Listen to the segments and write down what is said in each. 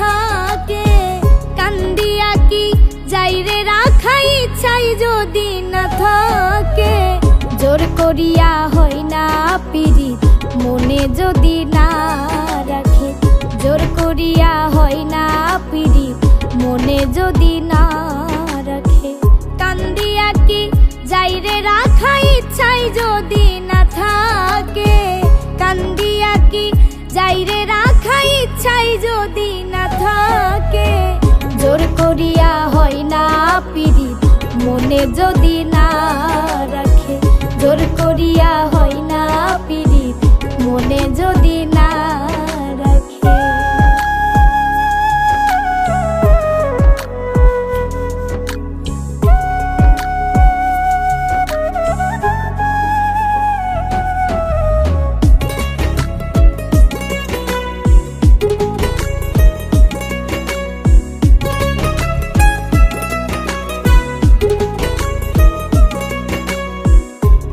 থাকে। কান্দিয়া কি যাইরে রাখাই চাই যদি না থাকে। জোর করিয়া হয় না পিড়ি মনে যদি না রাখে। জোর করিয়া হয় না পিড়ি মনে যদি না করিয়া হয় না পিরিত মনে যদি না রাখে, জোর করিয়া হয় না পিরিত মনে যদি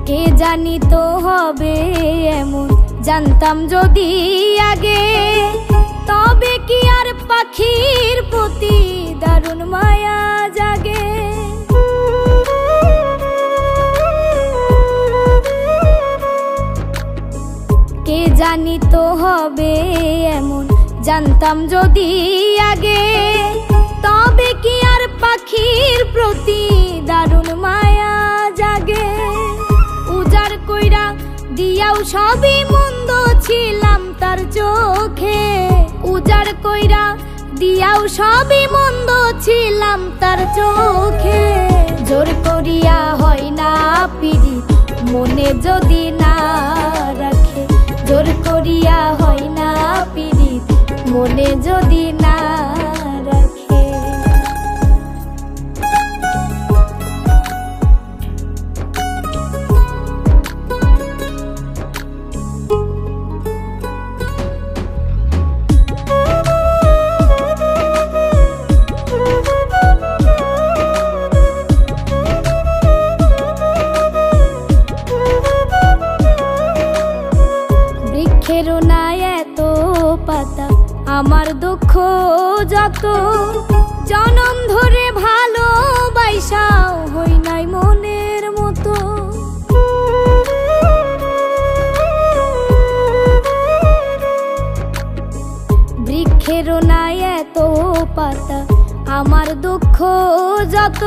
কে জানি তো হবে এমন? জানতাম যদি আগে। তবে কি আর পাখির প্রতি দারুণ মায়া জাগে? কে জানি তো হবে এমন? জানতাম যদি আগে। তবে কি আর পাখির প্রতি দিয়াও সবই মন্দ ছিলাম তার চোখে। উজাড় কইরা দিয়াও সবই মন্দ ছিলাম তার চোখে। জোর করিয়া হয় না পিড়ি মনে যদি না রাখে। জোর করিয়া হয় না পিড়ি মনে যদি না বৃক্ষেরও নাই এত পাতা, আমার দুঃখ যত। জনম ধরে ভালো বাইসাও হই নাই মনের মতো। বৃক্ষেরও নাই এত পাতা, আমার দুঃখ যত।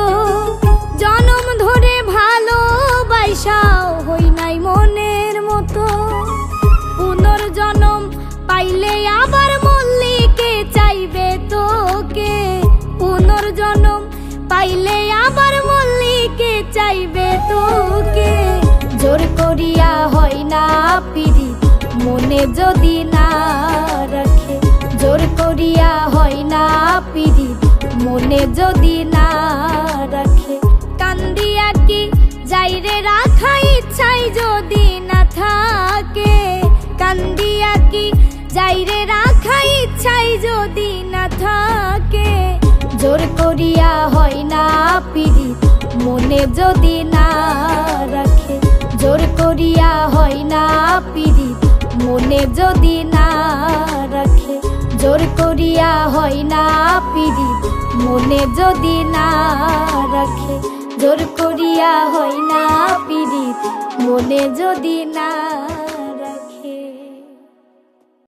তোকে জোর করিয়া হয় না পিড়ি, মনে যদি না রাখে। জোর করিয়া হয় না পিড়ি, মনে যদি না রাখে। কান্দিয়া কি যাইরে রাখা ইচ্ছাই যদি না থাকে। কান্দিয়া কি যাইরে রাখা ইচ্ছাই যদি না থাকে। জোর করিয়া হয় না পিড়ি মনে যদি না রাখে। জোর করিয়া হয় না পিড়ি মনে যদি না রাখে। জোর করিয়া হয় না পিড়ি মনে যদি না রাখে। জোর করিয়া হয় না পিড়ি মনে যদি না